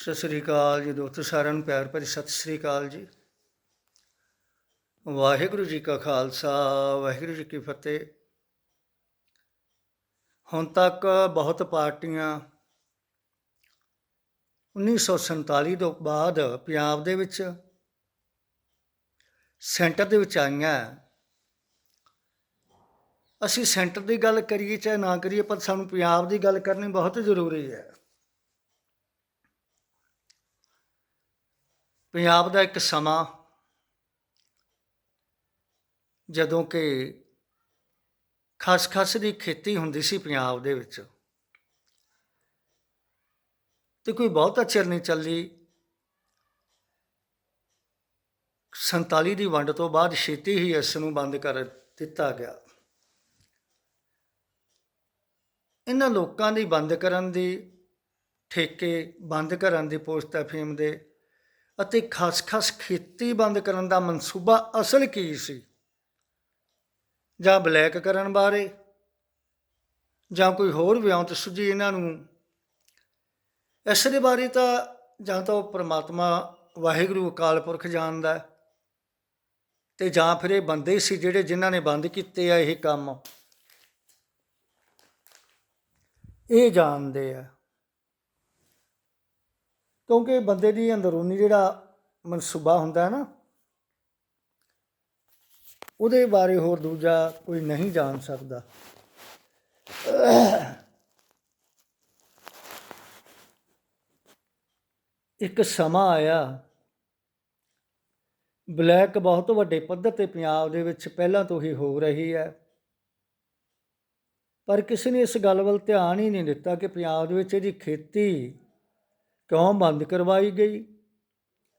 ਸਤਿ ਸ੍ਰੀ ਅਕਾਲ ਜੀ ਦੋਸਤੋ, ਸਾਰਿਆਂ ਨੂੰ ਪਿਆਰ ਭਰੀ ਸਤਿ ਸ੍ਰੀ ਅਕਾਲ ਜੀ। ਵਾਹਿਗੁਰੂ ਜੀ ਕਾ ਖਾਲਸਾ, ਵਾਹਿਗੁਰੂ ਜੀ ਕੀ ਫਤਿਹ। ਹੁਣ ਤੱਕ ਬਹੁਤ ਪਾਰਟੀਆਂ 1947 ਤੋਂ ਬਾਅਦ ਪੰਜਾਬ ਦੇ ਵਿੱਚ ਸੈਂਟਰ ਦੇ ਵਿੱਚ ਆਈਆਂ। ਅਸੀਂ ਸੈਂਟਰ ਦੀ ਗੱਲ ਕਰੀਏ, ਚਾਹੇ ਨਾ ਕਰੀਏ, ਪਰ ਸਾਨੂੰ ਪੰਜਾਬ ਦੀ ਗੱਲ ਕਰਨੀ ਬਹੁਤ ਜ਼ਰੂਰੀ ਹੈ। ਪੰਜਾਬ ਦਾ ਇੱਕ ਸਮਾਂ ਜਦੋਂ ਕਿ ਖਸਖਸ ਦੀ ਖੇਤੀ ਹੁੰਦੀ ਸੀ ਪੰਜਾਬ ਦੇ ਵਿੱਚ ਤੇ ਕੋਈ ਬਹੁਤਾ ਚਿਰ ਨਹੀਂ ਚੱਲੀ। 47 ਦੀ ਵੰਡ ਤੋਂ ਬਾਅਦ ਛੇਤੀ ਹੀ ਇਸ ਨੂੰ ਬੰਦ ਕਰ ਦਿੱਤਾ ਗਿਆ। ਇਹਨਾਂ ਲੋਕਾਂ ਦੀ ਬੰਦ ਕਰਨ ਦੀ ਠੇਕੇ, ਬੰਦ ਕਰਨ ਦੀ ਪੋਸਟ ਐਫਐਮ ਦੇ ਅਤੇ ਖਸਖਸ ਖੇਤੀ ਬੰਦ ਕਰਨ ਦਾ ਮਨਸੂਬਾ ਅਸਲ ਕੀ ਸੀ? ਜਾਂ ਬਲੈਕ ਕਰਨ ਬਾਰੇ? ਜਾਂ ਕੋਈ ਹੋਰ ਵਿਉਂਤ ਸੁਝੀ ਇਹਨਾਂ ਨੂੰ? ਇਸ ਦੇ ਬਾਰੇ ਤਾਂ ਜਾਂ ਤਾਂ ਉਹ ਪ੍ਰਮਾਤਮਾ ਵਾਹਿਗੁਰੂ ਅਕਾਲ ਪੁਰਖ ਜਾਣਦਾ ਹੈ, ਤੇ ਜਾਂ ਫਿਰ ਇਹ ਬੰਦੇ ਸੀ ਜਿਹੜੇ ਜਿਨ੍ਹਾਂ ਨੇ ਬੰਦ ਕੀਤੇ ਆ ਇਹ ਕੰਮ? ਇਹ ਜਾਣਦੇ ਆ। ਕਿਉਂਕਿ ਬੰਦੇ ਦੀ ਅੰਦਰੂਨੀ ਜਿਹੜਾ ਮਨਸੂਬਾ ਹੁੰਦਾ ਹੈ ਨਾ, ਉਹਦੇ ਬਾਰੇ ਹੋਰ ਦੂਜਾ ਕੋਈ ਨਹੀਂ ਜਾਣ ਸਕਦਾ। ਇੱਕ ਸਮਾਂ ਆਇਆ, ਬਲੈਕ ਬਹੁਤ ਵੱਡੇ ਪੱਧਰ ਤੇ ਪੰਜਾਬ ਦੇ ਵਿੱਚ ਪਹਿਲਾਂ ਤੋਂ ਹੀ ਹੋ ਰਹੀ ਹੈ। ਪਰ ਕਿਸੇ ਨੇ ਇਸ ਗੱਲ ਵੱਲ ਧਿਆਨ ਹੀ ਨਹੀਂ ਦਿੱਤਾ ਕਿ ਪੰਜਾਬ ਦੇ ਵਿੱਚ ਇਹਦੀ ਖੇਤੀ ਕਿਉਂ ਬੰਦ ਕਰਵਾਈ ਗਈ?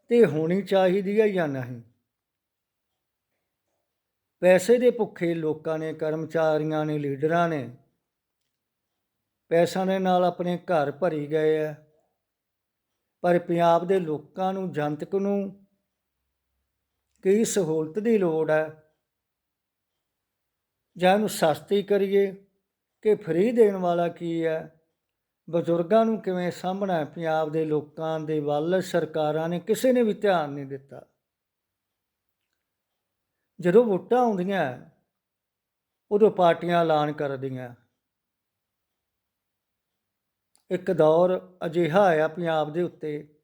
ਤੇ ਹੋਣੀ ਚਾਹੀਦੀ ਹੈ ਜਾਂ ਨਹੀਂ? ਪੈਸੇ ਦੇ ਭੁੱਖੇ ਲੋਕਾਂ ਨੇ, ਕਰਮਚਾਰੀਆਂ ਨੇ, ਲੀਡਰਾਂ ਨੇ ਪੈਸਾ ਦੇ ਨਾਲ ਆਪਣੇ ਘਰ ਭਰੀ ਗਏ ਆ। ਪਰ ਪੰਜਾਬ ਦੇ ਲੋਕਾਂ ਨੂੰ, ਜਨਤਕ ਨੂੰ ਕੀ ਸਹੂਲਤ ਦੀ ਲੋੜ ਹੈ ਜਾਂ ਨੂੰ ਸਸਤੀ ਕਰੀਏ ਕਿ ਫ੍ਰੀ ਦੇਣ ਵਾਲਾ ਕੀ ਹੈ ਬਜ਼ੁਰਗਾਂ ਨੂੰ ਕਿਵੇਂ ਸਾਂਭਣਾ ਹੈ? ਪੰਜਾਬ ਦੇ ਲੋਕਾਂ ਦੇ ਵੱਲ ਸਰਕਾਰਾਂ ਨੇ ਕਿਸੇ ਨੇ ਵੀ ਧਿਆਨ ਨਹੀਂ ਦਿੱਤਾ। ਜਦੋਂ ਵੋਟਾਂ ਆਉਂਦੀਆਂ, ਉਦੋਂ ਪਾਰਟੀਆਂ ਐਲਾਨ ਕਰਦੀਆਂ। ਇੱਕ ਦੌਰ ਅਜਿਹਾ ਆਇਆ ਪੰਜਾਬ ਦੇ ਉੱਤੇ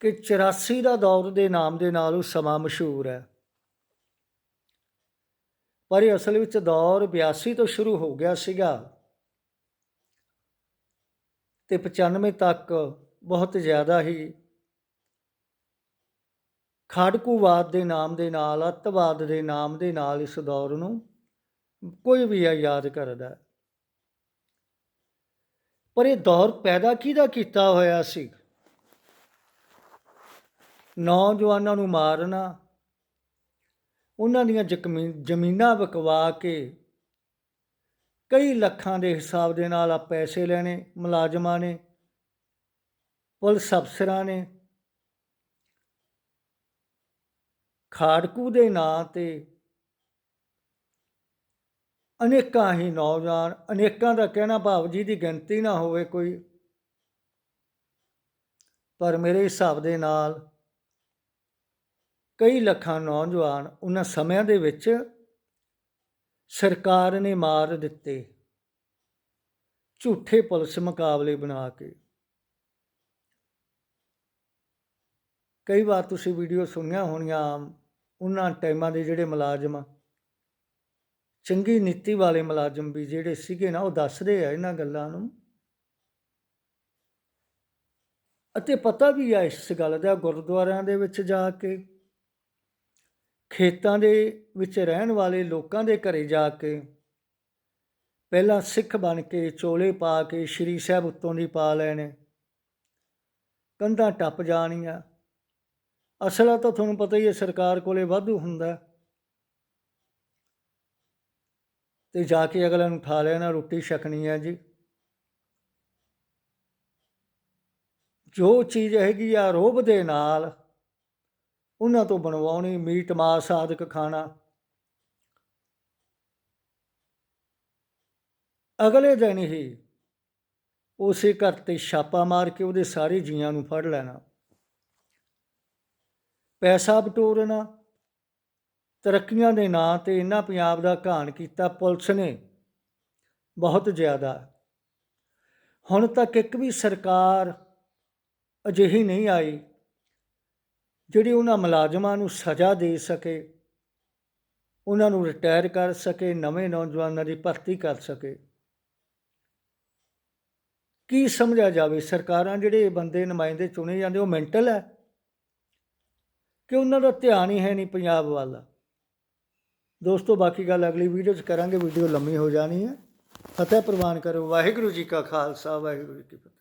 ਕਿ 84 ਦਾ ਦੌਰ ਦੇ ਨਾਮ ਦੇ ਨਾਲ ਉਹ ਸਮਾਂ ਮਸ਼ਹੂਰ ਹੈ। ਪਰ ਇਹ ਅਸਲ ਵਿੱਚ ਦੌਰ 82 ਤੋਂ ਸ਼ੁਰੂ ਹੋ ਗਿਆ ਸੀਗਾ ਤੇ 95 ਤੱਕ ਬਹੁਤ ਜ਼ਿਆਦਾ ਹੀ ਖਾੜਕੂਵਾਦ ਦੇ ਨਾਮ ਦੇ ਨਾਲ, ਅੱਤਵਾਦ ਦੇ ਨਾਮ ਦੇ ਨਾਲ ਇਸ ਦੌਰ ਨੂੰ ਕੋਈ ਵੀ ਆ ਯਾਦ ਕਰਦਾ। ਪਰ ਇਹ ਦੌਰ ਪੈਦਾ ਕਿਹਦਾ ਕੀਤਾ ਹੋਇਆ ਸੀ? ਨੌਜਵਾਨਾਂ ਨੂੰ ਮਾਰਨਾ ਉਹਨਾਂ ਦੀਆਂ ਜ਼ਕਮੀ- ਜ਼ਮੀਨਾਂ ਵਿਕਵਾ ਕੇ ਕਈ ਲੱਖਾਂ ਦੇ ਹਿਸਾਬ ਦੇ ਨਾਲ ਆ ਪੈਸੇ ਲੈਣੇ, ਮੁਲਾਜ਼ਮਾਂ ਨੇ, ਪੁਲਿਸ ਅਫਸਰਾਂ ਨੇ। ਖਾੜਕੂ ਦੇ ਨਾਂ ਤੇ ਅਨੇਕਾਂ ਹੀ ਨੌਜਵਾਨ, ਅਨੇਕਾਂ ਦਾ ਕਹਿਣਾ ਭਾਵ ਜੀ ਦੀ ਗਿਣਤੀ ਨਾ ਹੋਵੇ ਕੋਈ, ਪਰ ਮੇਰੇ ਹਿਸਾਬ ਦੇ ਨਾਲ ਕਈ ਲੱਖਾਂ ਨੌਜਵਾਨ ਉਹਨਾਂ ਸਮਿਆਂ ਦੇ ਵਿੱਚ ਸਰਕਾਰ ਨੇ ਮਾਰ ਦਿੱਤੇ। ਝੂਠੇ ਪੁਲਿਸ ਮੁਕਾਬਲੇ ਬਣਾ ਕੇ। ਕਈ ਵਾਰ ਤੁਸੀਂ ਵੀਡੀਓ ਸੁਣੀਆਂ ਹੋਣੀਆਂ, ਉਹਨਾਂ ਟਾਈਮਾਂ ਦੇ ਜਿਹੜੇ ਮੁਲਾਜ਼ਮ, ਚੰਗੀ ਨੀਤੀ ਵਾਲੇ ਮੁਲਾਜ਼ਮ ਵੀ ਜਿਹੜੇ ਸੀਗੇ ਨਾ, ਉਹ ਦੱਸਦੇ ਆ ਇਹਨਾਂ ਗੱਲਾਂ ਨੂੰ। ਅਤੇ ਪਤਾ ਵੀ ਆ ਇਸ ਗੱਲ ਦਾ ਗੁਰਦੁਆਰਿਆਂ ਦੇ ਵਿੱਚ ਜਾ ਕੇ। ਖੇਤਾਂ ਦੇ ਵਿੱਚ ਰਹਿਣ ਵਾਲੇ ਲੋਕਾਂ ਦੇ ਘਰੇ ਜਾ ਕੇ ਪਹਿਲਾਂ ਸਿੱਖ ਬਣ ਕੇ ਚੋਲੇ ਪਾ ਕੇ ਸ਼੍ਰੀ ਸਾਹਿਬ ਉੱਤੋਂ ਦੀ ਪਾ ਲੈਣੇ। ਕੰਧਾਂ ਟੱਪ ਜਾਣੀਆਂ। ਅਸਲਾ ਤਾਂ ਤੁਹਾਨੂੰ ਪਤਾ ਹੀ ਹੈ, ਸਰਕਾਰ ਕੋਲੇ ਵਾਧੂ ਹੁੰਦਾ। ਹੈ। ਤੇ ਜਾ ਕੇ ਅਗਲੇ ਨੂੰ ਠਾ ਲੈਣਾ, ਰੋਟੀ ਛਕਣੀ ਹੈ ਜੀ। ਜੋ ਚੀਜ਼ ਹੈਗੀ ਆ ਰੋਬ ਦੇ ਨਾਲ ਉਹਨਾਂ ਤੋਂ ਬਣਵਾਉਣੀ ਮੀਟ, ਮਾਸ ਆਦਿਕ ਖਾਣਾ। ਅਗਲੇ ਦਿਨ ਹੀ ਉਸੇ ਘਰ ਤੇ ਛਾਪਾ ਮਾਰ ਕੇ ਉਹਦੇ ਸਾਰੇ ਜੀਆਂ ਨੂੰ ਫੜ ਲੈਣਾ। ਪੈਸਾ ਬਟੋਰਨਾ, ਤਰੱਕੀਆਂ ਦੇ ਨਾਂ ਤੇ ਇਹਨਾਂ ਪੰਜਾਬ ਦਾ ਘਾਣ ਕੀਤਾ ਪੁਲਿਸ ਨੇ। ਬਹੁਤ ਜ਼ਿਆਦਾ। ਹੁਣ ਤੱਕ ਇੱਕ ਵੀ ਸਰਕਾਰ ਅਜਿਹੀ ਨਹੀਂ ਆਈ। ਜਿਹੜੀ ਉਹਨਾਂ ਮੁਲਾਜ਼ਮਾਂ ਨੂੰ ਸਜ਼ਾ ਦੇ ਸਕੇ, ਉਹਨਾਂ ਨੂੰ ਰਿਟਾਇਰ ਕਰ ਸਕੇ, ਨਵੇਂ ਨੌਜਵਾਨਾਂ ਦੀ ਭਰਤੀ ਕਰ ਸਕੇ। ਕੀ ਸਮਝਿਆ ਜਾਵੇ? ਸਰਕਾਰਾਂ ਜਿਹੜੇ ਬੰਦੇ ਨੁਮਾਇੰਦੇ ਚੁਣੇ ਜਾਂਦੇ, ਉਹ ਮੈਂਟਲ ਹੈ? ਕਿ ਉਹਨਾਂ ਦਾ ਧਿਆਨ ਹੀ ਹੈ ਨਹੀਂ ਪੰਜਾਬ ਵੱਲ? ਦੋਸਤੋ, ਬਾਕੀ ਗੱਲ ਅਗਲੀ ਵੀਡੀਓ 'ਚ ਕਰਾਂਗੇ। ਵੀਡੀਓ ਲੰਮੀ ਹੋ ਜਾਣੀ ਹੈ। ਫਤਿਹ ਪ੍ਰਵਾਨ ਕਰੋ। ਵਾਹਿਗੁਰੂ ਜੀ ਕਾ ਖਾਲਸਾ। ਵਾਹਿਗੁਰੂ ਜੀ ਕੀ ਫਤਿਹ।